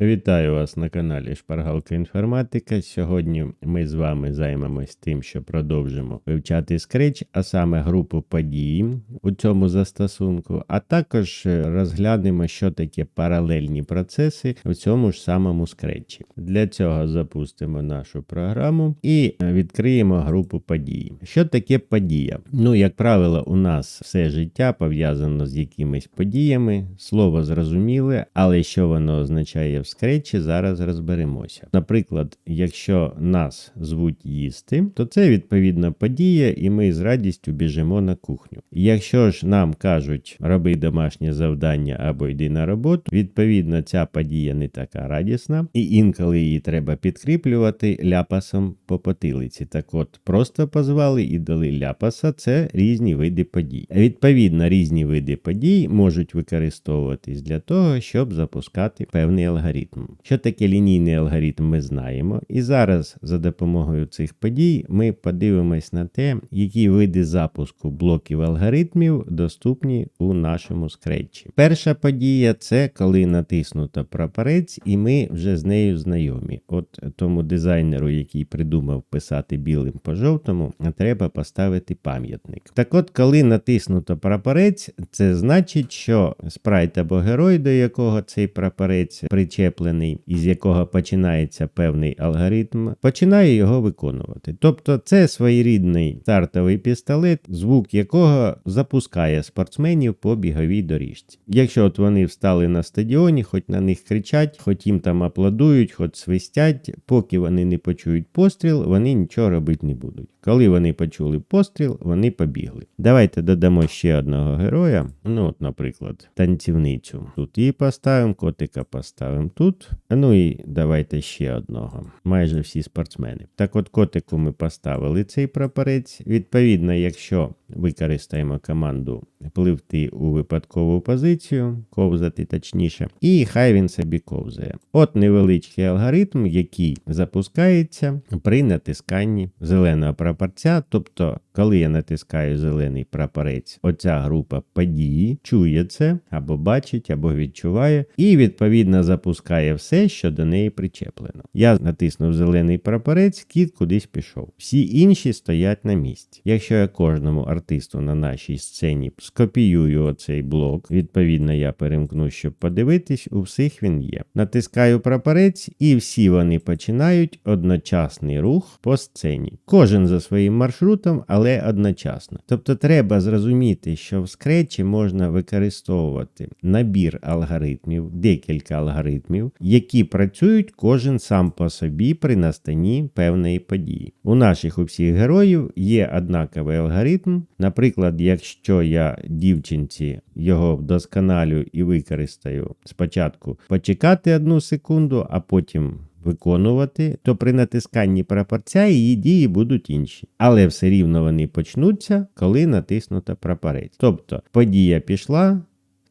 Вітаю вас на каналі Шпаргалка Інформатика. Сьогодні ми з вами займемось тим, що продовжимо вивчати Scratch, а саме групу подій у цьому застосунку, а також розглянемо, що таке паралельні процеси в цьому ж самому Scratch. Для цього запустимо нашу програму і відкриємо групу подій. Що таке подія? Ну, як правило, у нас все життя пов'язано з якимись подіями, слово зрозуміле, але що воно означає скретчі, зараз розберемося. Наприклад, якщо нас звуть їсти, то це відповідна подія, і ми з радістю біжимо на кухню. Якщо ж нам кажуть роби домашнє завдання або йди на роботу, відповідно ця подія не така радісна, і інколи її треба підкріплювати ляпасом по потилиці. Так от просто позвали і дали ляпаса це різні види подій. Відповідно, різні види подій можуть використовуватись для того, щоб запускати певний алгоритм. Що таке лінійний алгоритм, ми знаємо. І зараз за допомогою цих подій ми подивимось на те, які види запуску блоків алгоритмів доступні у нашому скретчі. Перша подія це коли натиснуто прапорець, і ми вже з нею знайомі. От тому дизайнеру, який придумав писати білим по жовтому, треба поставити пам'ятник. Так от, коли натиснуто прапорець, це значить, що спрайт або герой, до якого цей прапорець причеплений, із якого починається певний алгоритм, починає його виконувати. Тобто це своєрідний стартовий пістолет, звук якого запускає спортсменів по біговій доріжці. Якщо от вони встали на стадіоні, хоч на них кричать, хоч їм там аплодують, хоч свистять, поки вони не почують постріл, вони нічого робити не будуть. Коли вони почули постріл, вони побігли. Давайте додамо ще одного героя. Ну, от, наприклад, танцівницю. Тут її поставимо, котика поставимо тут. Ну і давайте ще одного. Майже всі спортсмени. Так от котику ми поставили цей прапорець. Відповідно, якщо використаємо команду пливти у випадкову позицію, ковзати точніше, і хай він собі ковзає. От невеличкий алгоритм, який запускається при натисканні зеленого прапорця. Тобто, коли я натискаю зелений прапорець, оця група події чує це, або бачить, або відчуває, і відповідно запускає все, що до неї причеплено. Я натиснув зелений прапорець, кіт кудись пішов. Всі інші стоять на місці. Якщо я кожному артисту на нашій сцені скопіюю оцей блок, відповідно, я перемкну, щоб подивитись, у всіх він є. Натискаю прапорець, і всі вони починають одночасний рух по сцені. Кожен за своїм маршрутом, але одночасно. Тобто треба зрозуміти, що в скретчі можна використовувати набір алгоритмів, декілька алгоритмів, які працюють кожен сам по собі при настанні певної події. У наших у всіх героїв є однаковий алгоритм. Наприклад, якщо я дівчинці його вдосконалю і використаю спочатку почекати одну секунду, а потім виконувати, то при натисканні прапорця її дії будуть інші. Але все рівно вони почнуться, коли натиснуто прапорець. Тобто подія пішла.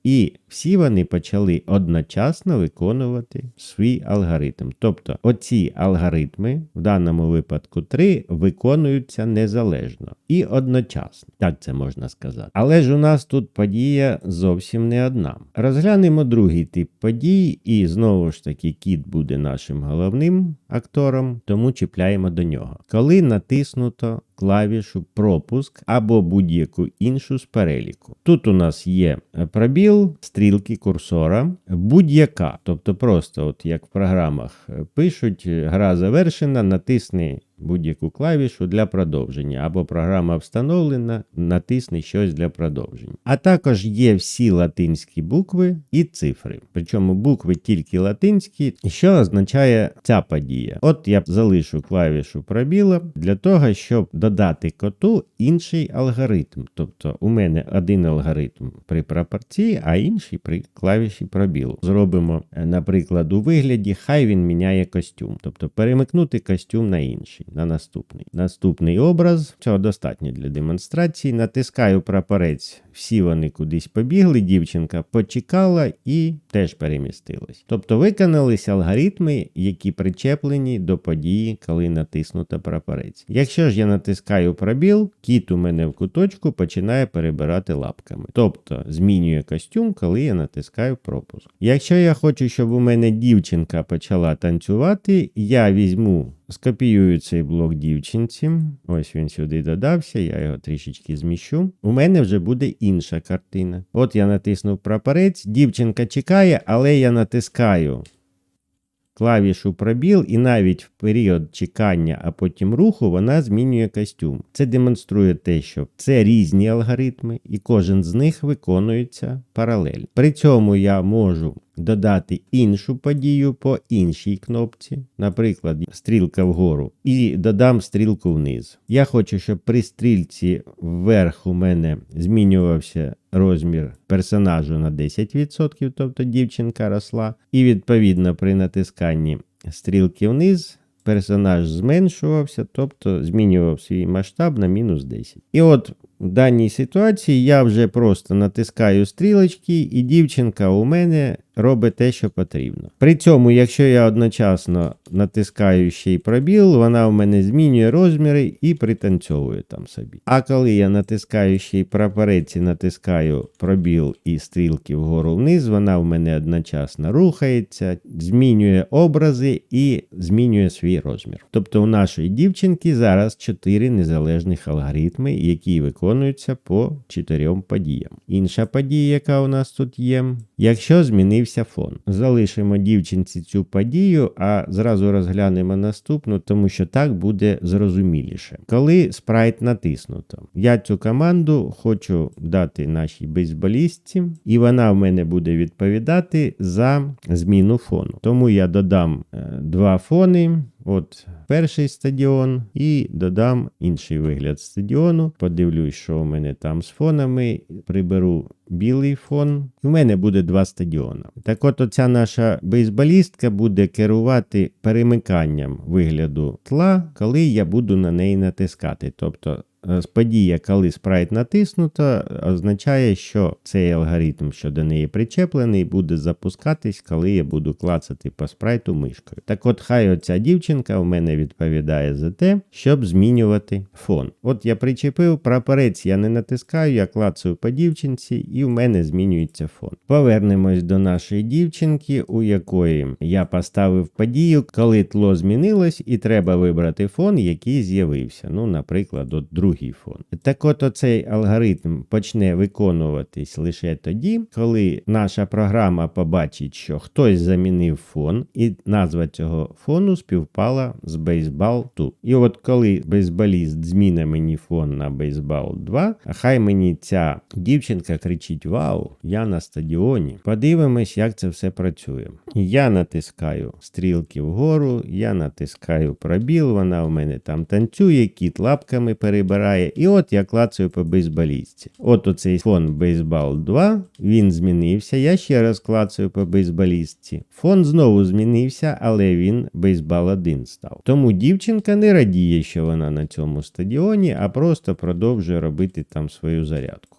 І всі вони почали одночасно виконувати свій алгоритм. Тобто оці алгоритми, в даному випадку три, виконуються незалежно і одночасно. Так це можна сказати. Але ж у нас тут подія зовсім не одна. Розглянемо другий тип подій, і знову ж таки кіт буде нашим головним актором, тому чіпляємо до нього. Коли натиснуто клавішу пропуск або будь-яку іншу з переліку. Тут у нас є пробіл, стрілки курсора, будь-яка, тобто просто, от як в програмах пишуть, гра завершена, натисни будь-яку клавішу для продовження, або програма встановлена, натисни щось для продовження. А також є всі латинські букви і цифри. Причому букви тільки латинські, що означає ця подія. От я залишу клавішу пробіла для того, щоб додати коту інший алгоритм. Тобто у мене один алгоритм при прапорці, а інший при клавіші пробілу. Зробимо, наприклад, у вигляді, хай він міняє костюм, тобто перемикнути костюм на інший. Інший, на наступний. Наступний образ, цього достатньо для демонстрації. Натискаю прапорець, всі вони кудись побігли, дівчинка почекала і теж перемістилась. Тобто виконалися алгоритми, які причеплені до події, коли натиснуто прапорець. Якщо ж я натискаю пробіл, кіт у мене в куточку починає перебирати лапками. Тобто змінює костюм, коли я натискаю пропуск. Якщо я хочу, щоб у мене дівчинка почала танцювати, я візьму. Скопіюю цей блок дівчинці. Ось він сюди додався, я його трішечки зміщу. У мене вже буде інша картина. От я натиснув прапорець, дівчинка чекає, але я натискаю клавішу пробіл, і навіть в період чекання, а потім руху, вона змінює костюм. Це демонструє те, що це різні алгоритми, і кожен з них виконується паралельно. При цьому я можу додати іншу подію по іншій кнопці, наприклад, стрілка вгору, і додам стрілку вниз. Я хочу, щоб при стрільці вверх у мене змінювався розмір персонажу на 10%, тобто дівчинка росла. І відповідно при натисканні стрілки вниз. Персонаж зменшувався, тобто змінював свій масштаб на мінус 10. І от в даній ситуації я вже просто натискаю стрілочки, і дівчинка у мене робить те, що потрібно. При цьому, якщо я одночасно натискаю ще й пробіл, вона у мене змінює розміри і пританцьовує там собі. А коли я натискаю ще й прапорець і натискаю пробіл і стрілки вгору вниз, вона в мене одночасно рухається, змінює образи і змінює свій розмір. Тобто у нашої дівчинки зараз чотири незалежних алгоритми, які виконуються по чотирьом подіям. Інша подія, яка у нас тут є, якщо змінився фон. Залишимо дівчинці цю подію, а зразу розглянемо наступну, тому що так буде зрозуміліше. Коли спрайт натиснуто, я цю команду хочу дати нашій бейсболістці, і вона в мене буде відповідати за зміну фону. Тому я додам е, два фони. От перший стадіон, і додам інший вигляд стадіону. Подивлюсь, що у мене там з фонами. Приберу білий фон. У мене буде два стадіона. Так от оця наша бейсболістка буде керувати перемиканням вигляду тла, коли я буду на неї натискати. Тобто подія, коли спрайт натиснуто, означає, що цей алгоритм, що до неї причеплений, буде запускатись, коли я буду клацати по спрайту мишкою. Так от, хай оця дівчинка в мене відповідає за те, щоб змінювати фон. От я причепив прапорець, я не натискаю, я клацаю по дівчинці, і в мене змінюється фон. Повернемось до нашої дівчинки, у якої я поставив подію, коли тло змінилось, і треба вибрати фон, який з'явився. Ну, наприклад, от другий фон. Так от оцей алгоритм почне виконуватись лише тоді, коли наша програма побачить, що хтось замінив фон, і назва цього фону співпала з бейсбал 2. І от коли бейсболіст зміни мені фон на бейсбал 2, а хай мені ця дівчинка кричить: Вау, я на стадіоні. Подивимось, як це все працює. Я натискаю стрілки вгору, я натискаю пробіл, вона в мене там танцює, кіт лапками перебирає. І от я клацаю по бейсболістці. От оцей фон бейсбал 2, він змінився. Я ще раз клацаю по бейсболістці. Фон знову змінився, але він бейсбал 1 став. Тому дівчинка не радіє, що вона на цьому стадіоні, а просто продовжує робити там свою зарядку.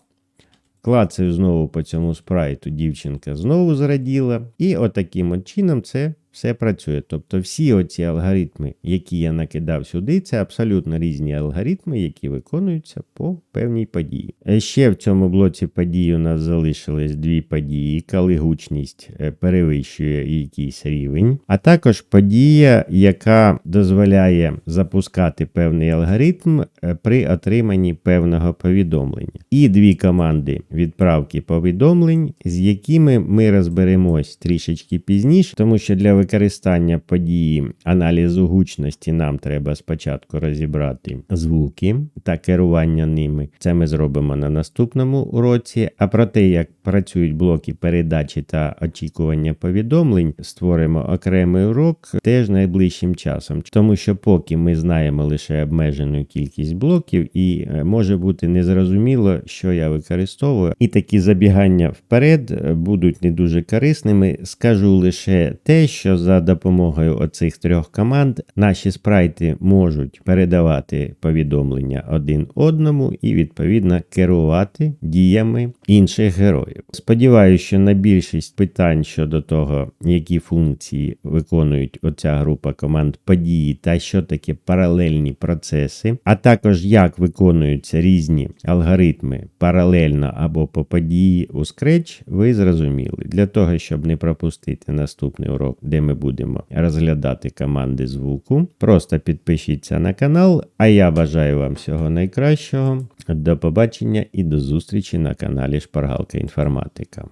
Клацаю знову по цьому спрайту, дівчинка знову зраділа. І отаким от чином це все працює. Тобто всі оці алгоритми, які я накидав сюди, це абсолютно різні алгоритми, які виконуються по певній події. Е, Ще в цьому блоці подій у нас залишились дві події, коли гучність е, перевищує якийсь рівень, а також подія, яка дозволяє запускати певний алгоритм е, при отриманні певного повідомлення. І дві команди відправки повідомлень, з якими ми розберемось трішечки пізніше, тому що для використання події аналізу гучності нам треба спочатку розібрати звуки та керування ними. Це ми зробимо на наступному уроці. А про те, як працюють блоки передачі та очікування повідомлень, створимо окремий урок теж найближчим часом, тому що поки ми знаємо лише обмежену кількість блоків, і е, може бути незрозуміло, що я використовую, і такі забігання вперед е, будуть не дуже корисними. Скажу лише те, що що за допомогою оцих трьох команд наші спрайти можуть передавати повідомлення один одному і відповідно керувати діями інших героїв. Сподіваюся, що на більшість питань щодо того, які функції виконують оця група команд події та що таке паралельні процеси, а також як виконуються різні алгоритми паралельно або по події у Scratch, ви зрозуміли. Для того, щоб не пропустити наступний урок, де ми будемо розглядати команди звуку, просто підпишіться на канал. А я бажаю вам всього найкращого. До побачення і до зустрічі на каналі Шпаргалка Інформатика.